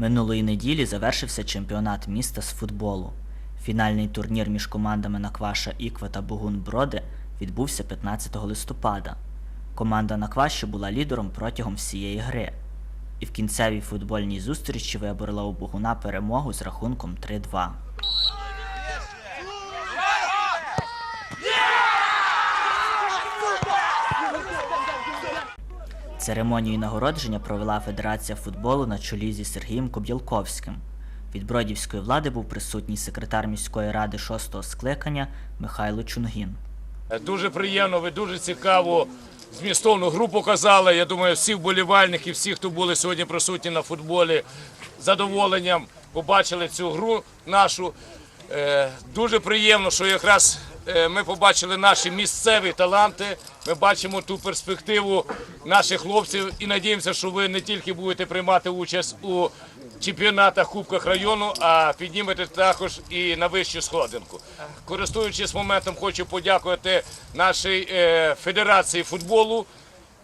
Минулої неділі завершився чемпіонат міста з футболу. Фінальний турнір між командами Накваша Іква та Бугун Броди відбувся 15 листопада. Команда Накваші була лідером протягом всієї гри. І в кінцевій футбольній зустрічі виборола у Богуна перемогу з рахунком 3-2. Церемонію нагородження провела Федерація футболу на чолі зі Сергієм Коб'ялковським. Від бродівської влади був присутній секретар міської ради шостого скликання Михайло Чунгін. Дуже приємно, ви дуже цікаву змістовну гру показали. Я думаю, всі вболівальники, всі, хто були сьогодні присутні на футболі, задоволенням побачили цю гру нашу. Е, Дуже приємно, що якраз е, ми побачили наші місцеві таланти. Ми бачимо ту перспективу наших хлопців і надіємося, що ви не тільки будете приймати участь у чемпіонатах Кубках району, а піднімете також і на вищу сходинку. Користуючись моментом, хочу подякувати нашій е, федерації футболу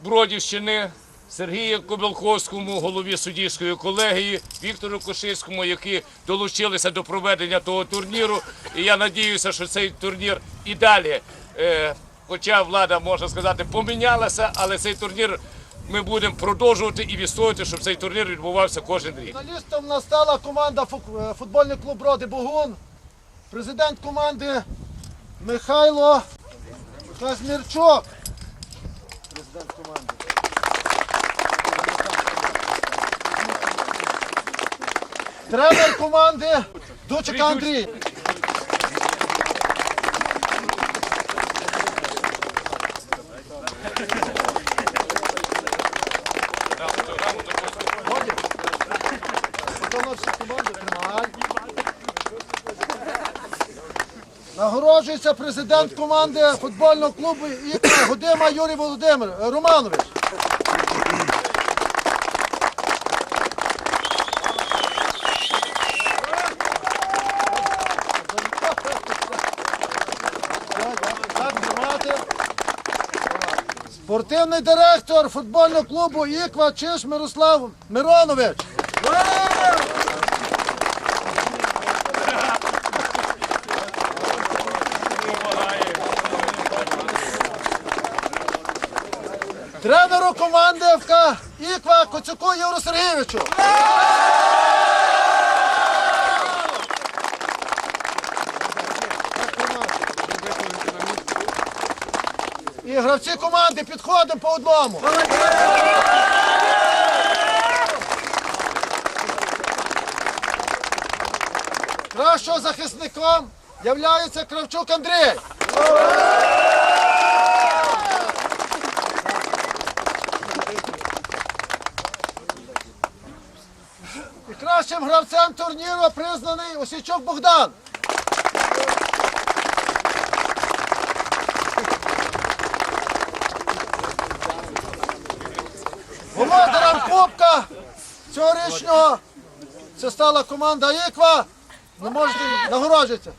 Бродівщини. Сергію Кобилковському, голові суддівської колегії, Віктору Кошицькому, які долучилися до проведення того турніру. І я надіюся, що цей турнір і далі, е, хоча влада, можна сказати, помінялася, але цей турнір ми будемо продовжувати і відстоювати, щоб цей турнір відбувався кожен рік. Фіналістом в нас команда е, футбольний клуб Роди Богун. Президент команди Михайло Казмірчук. Президент команди. Тренер команди Дучик Андрій. Нагороджується президент команди футбольного клубу «Ікра» Гудима Юрій Володимир Романович. Спортивний директор футбольного клубу Іква Чиш Мирослав Миронович. Тренеру команди ФК Іква Коцюку Євро Сергійовичу. І гравці команди підходимо по одному. Кращого захисником являється Кравчук Андрій. І кращим гравцем турніру признаний Осічок Богдан. Володарем Кубка цьогорічного це стала команда Іква. Ви можете нагороджуватися.